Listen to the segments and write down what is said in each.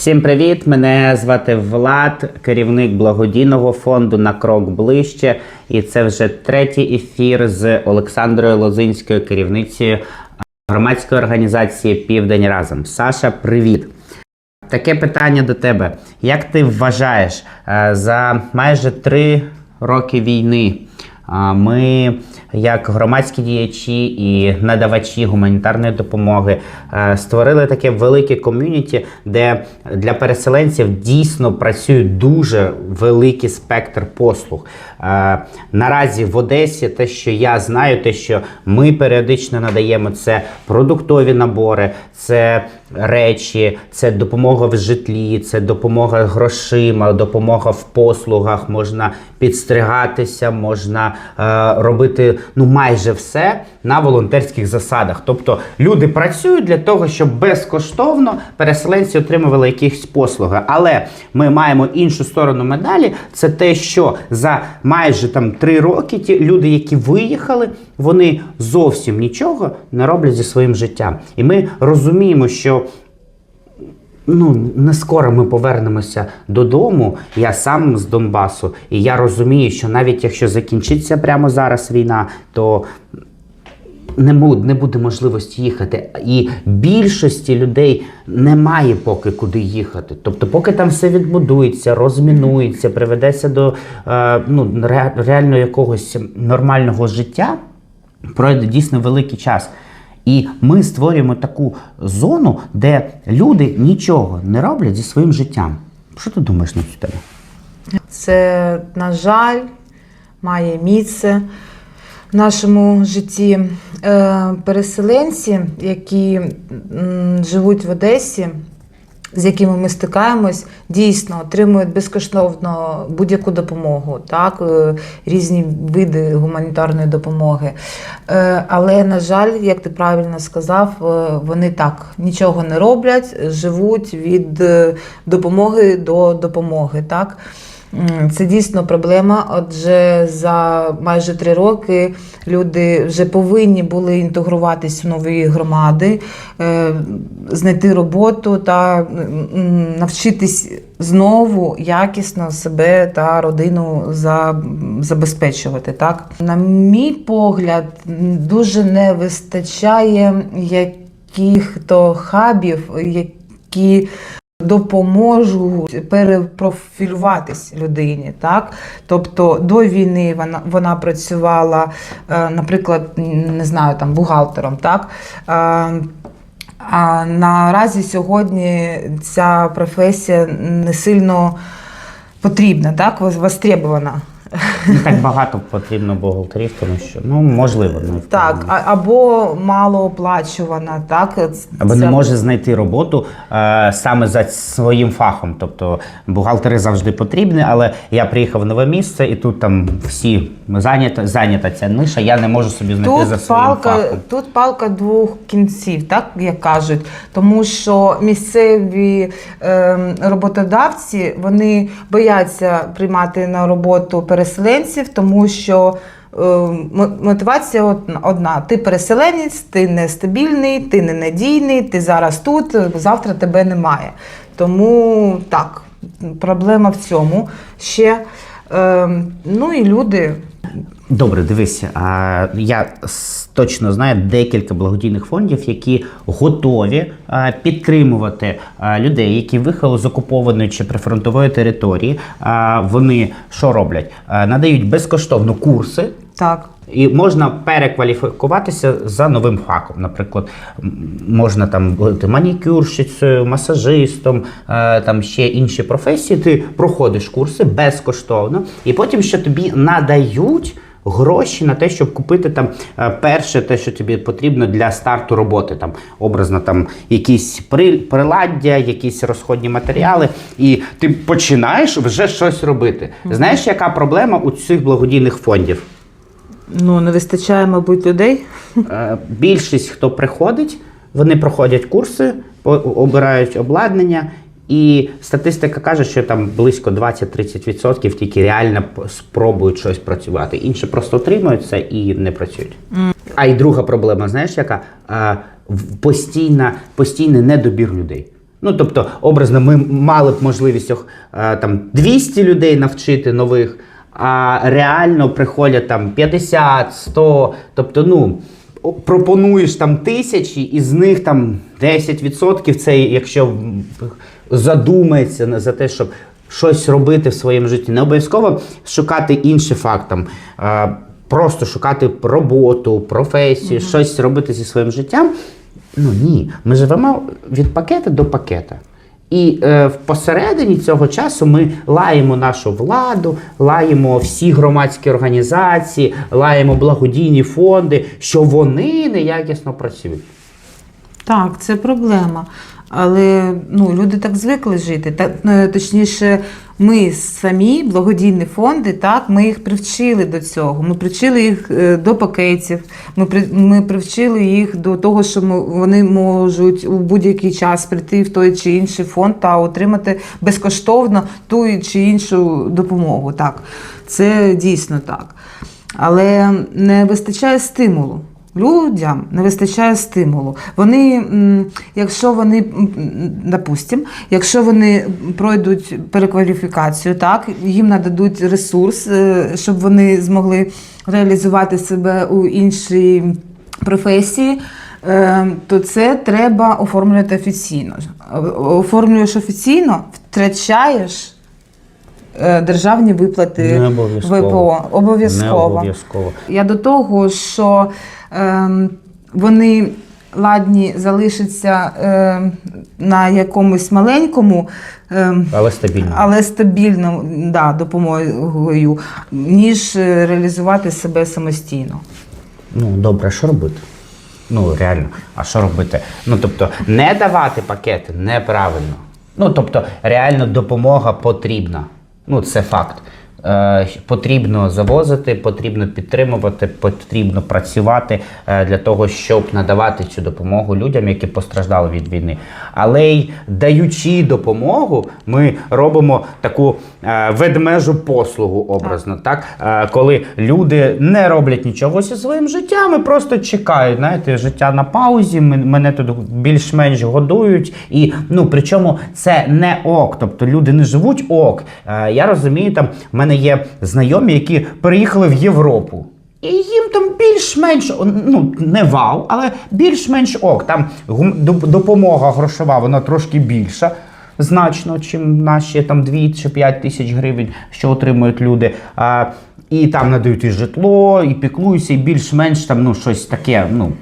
Всім привіт! Мене звати Влад, керівник благодійного фонду на крок ближче. І це вже третій ефір з Олександрою Лозинською, керівницею громадської організації Південь разом. Саша, привіт! Таке питання до тебе. Як ти вважаєш, е, за майже три роки війни ми, як громадські діячі і надавачі гуманітарної допомоги, е, створили таке велике ком'юніті, де для переселенців дійсно працює дуже великий спектр послуг. Е, Наразі в Одесі те, що я знаю, те, що ми періодично надаємо, це продуктові набори, це речі, це допомога в житлі, це допомога грошима, допомога в послугах, можна підстригатися, можна е, робити ну майже все на волонтерських засадах. Тобто люди працюють для того, щоб безкоштовно переселенці отримували якісь послуги. Але ми маємо іншу сторону медалі. Це те, що за майже там три роки ті люди, які виїхали, вони зовсім нічого не роблять зі своїм життям. І ми розуміємо, що ну не скоро ми повернемося додому. Я сам з Донбасу, і я розумію, що навіть якщо закінчиться прямо зараз війна, то не буде, не буде можливості їхати. І більшості людей немає поки куди їхати. Тобто, поки там все відбудується, розмінується, приведеться до е, ну, ре- реально якогось нормального життя, пройде дійсно великий час. І ми створюємо таку зону, де люди нічого не роблять зі своїм життям. Що ти думаєш на цю тему? Це, на жаль, має місце в нашому житті. Е, Переселенці, які живуть в Одесі, з якими ми стикаємось, дійсно отримують безкоштовно будь-яку допомогу, так, е, різні види гуманітарної допомоги. Е, Але, на жаль, як ти правильно сказав, вони так нічого не роблять, живуть від допомоги до допомоги. Так? Це дійсно проблема. Отже, за майже три роки люди вже повинні були інтегруватись в нові громади, е, знайти роботу та навчитись знову якісно себе та родину забезпечувати. Так? На мій погляд, дуже не вистачає яких-то хабів, які допоможуть перепрофілюватись людині. Так? Тобто до війни вона, вона працювала, е, наприклад, не знаю, там бухгалтером. Так? Е, А наразі сьогодні ця професія не сильно потрібна, так? востребована. Не так багато потрібно бухгалтерів, тому що ну можливо, не Так, а- або малооплачувана, так? або Це- не може знайти роботу е, саме за своїм фахом. Тобто бухгалтери завжди потрібні, але я приїхав в нове місце, і тут там всі зайнята, зайнята ця ниша. Я не можу собі знайти за Тут своїм палка, фахом. тут палка двох кінців, так як кажуть. Тому що місцеві ем, роботодавці вони бояться приймати на роботу переселенців, тому що. ем, Мотивація одна- одна: ти переселенець, ти нестабільний, ти ненадійний, ти зараз тут, завтра тебе немає. Тому так, проблема в цьому ще. Ем, ну і люди Добре, дивись, а, я точно знаю декілька благодійних фондів, які готові підтримувати людей, які виїхали з окупованої чи прифронтової території. Вони що роблять? Надають безкоштовно курси. Так. І можна перекваліфікуватися за новим фахом. Наприклад, можна там бути манікюрщицею, масажистом, е, там ще інші професії. Ти проходиш курси безкоштовно, і потім ще тобі надають. Гроші на те, щоб купити там е, перше, те, що тобі потрібно для старту роботи, там образно там якісь приладдя, якісь розходні матеріали, і ти починаєш вже щось робити. Знаєш, яка проблема у цих благодійних фондів? Ну, не вистачає, мабуть, людей. Е, Більшість, хто приходить, вони проходять курси, обирають обладнання, і статистика каже, що там близько 20-30% тільки реально спробують щось працювати. Інші просто отримуються і не працюють. А й друга проблема, знаєш, яка? Е, Постійна, постійний недобір людей. Ну, тобто, образно, ми мали б можливість е, там 200 людей навчити нових, а реально приходять там 50, 100. Тобто, ну, пропонуєш там тисячі, і з них там 10% це якщо задумається за те, щоб щось робити в своєму житті. Не обов'язково шукати інший факт, е, просто шукати роботу, професію, щось робити зі своїм життям. Ну ні, ми живемо від пакета до пакета. І е, посередині цього часу ми лаємо нашу владу, лаємо всі громадські організації, лаємо благодійні фонди, що вони неякісно працюють. Так, це проблема. Але ну, люди так звикли жити. Та, е, точніше, ми самі, благодійні фонди, так, ми їх привчили до цього. Ми привчили їх е, до пакетів, ми, ми привчили їх до того, що ми- вони можуть у будь-який час прийти в той чи інший фонд та отримати безкоштовно ту чи іншу допомогу. Так, це дійсно так. Але не вистачає стимулу. Людям не вистачає стимулу. Вони, якщо вони, допустим, якщо вони пройдуть перекваліфікацію, так, їм нададуть ресурс, е, щоб вони змогли реалізувати себе у іншій професії, е, то це треба оформлювати офіційно. Оформлюєш офіційно, втрачаєш е, державні виплати Не обов'язково. ВПО. Не Обов'язково. обов'язково. Я до того, що ем, вони ладні залишаться ем, на якомусь маленькому, ем, Але стабільно. але стабільному да, допомогою, ніж е, реалізувати себе самостійно. Ну, добре, що робити? Ну, реально, а що робити? Ну, тобто, не давати пакети неправильно. Ну, тобто, реально допомога потрібна. Ну, це факт. Е, потрібно завозити, потрібно підтримувати, потрібно працювати е, для того, щоб надавати цю допомогу людям, які постраждали від війни. Але й даючи допомогу, ми робимо таку е, ведмежу послугу образно, так? Коли люди не роблять нічого зі своїм життям, і просто чекають. Знаєте, життя на паузі, мене тут більш-менш годують. І ну причому це не ок. Тобто люди не живуть ок. Я розумію, там в мене є знайомі, які переїхали в Європу. І їм там більш-менш ну не вау, але більш-менш ок. Там допомога грошова, вона трошки більша. Значно, чим наші там 2 чи 5 тисяч гривень, що отримують люди. А, і там надають і житло, і піклуються, і більш-менш там ну щось таке. Ну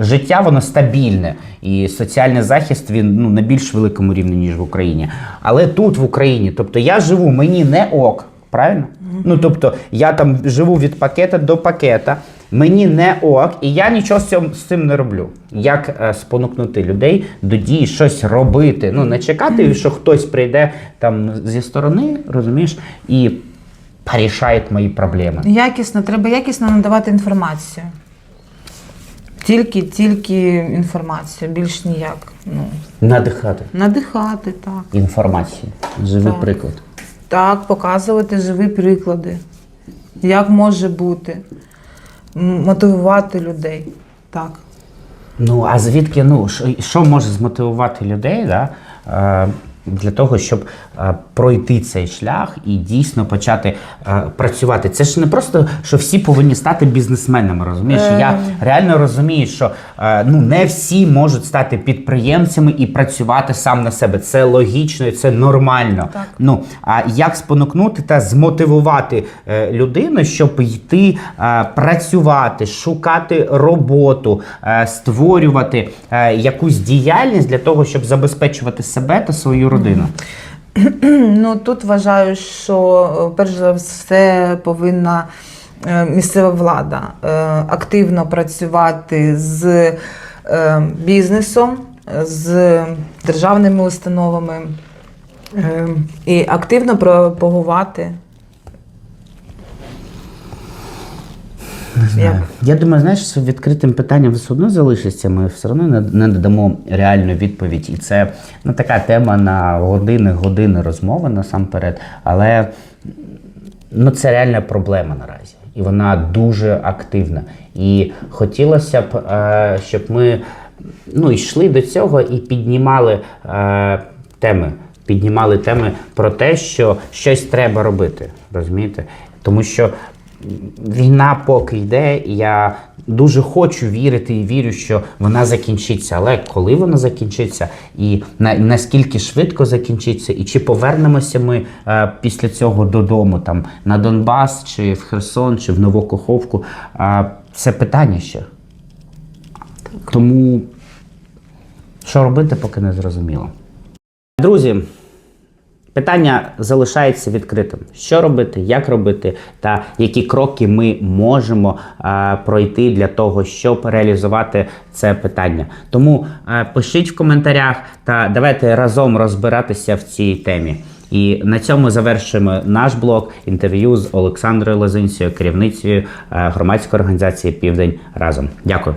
життя воно стабільне, і соціальний захист він ну на більш великому рівні ніж в Україні. Але тут в Україні, тобто я живу, мені не ок, правильно? Ну тобто я там живу від пакета до пакета. Мені не ок, і я нічого з цим, з цим не роблю. Як е, спонукнути людей до дії, щось робити. Ну, не чекати, що хтось прийде там зі сторони, розумієш, і порішає мої проблеми. Якісно, треба якісно надавати інформацію. Тільки, тільки інформацію, більш ніяк. Ну, Надихати надихати, так. інформацію. Живий Так. приклад. Так, показувати живі приклади. Як може бути. Мотивувати людей. Так. Ну, а звідки, ну, що, що може змотивувати людей, да, е, для того, щоб е, пройти цей шлях і дійсно почати е, працювати? Це ж не просто, що всі повинні стати бізнесменами, розумієш? Я реально розумію, що е, ну, не всі можуть стати підприємцями і працювати сам на себе. Це логічно і це нормально. Так. Ну, а як спонукнути та змотивувати е, людину, щоб йти е, працювати, шукати роботу, е, створювати е, якусь діяльність для того, щоб забезпечувати себе та свою родину? Ну тут вважаю, що е, перш за все повинна е, місцева влада е, активно працювати з бізнесом, з державними установами і активно пропагувати. Як? Я думаю, знаєш, що відкритим питанням все одно залишиться. Ми все одно не, не реальну відповідь. І це ну, така тема на години, години розмови насамперед. Але ну, це реальна проблема наразі. І вона дуже активна. І хотілося б, е, щоб ми ну, йшли до цього і піднімали е, теми. Піднімали теми про те, що щось треба робити. Розумієте? Тому що війна поки йде, і я дуже хочу вірити і вірю, що вона закінчиться. Але коли вона закінчиться, і на, наскільки швидко закінчиться, і чи повернемося ми е, після цього додому, там на Донбас, чи в Херсон, чи в Новокоховку, е, це питання ще. Тому що робити, поки не зрозуміло. Друзі, питання залишається відкритим. Що робити, як робити, та які кроки ми можемо е, пройти для того, щоб реалізувати це питання. Тому е, пишіть в коментарях та давайте разом розбиратися в цій темі. І на цьому завершуємо наш блог інтерв'ю з Олександрою Лозинцею, керівницею громадської організації Південь разом. Дякую.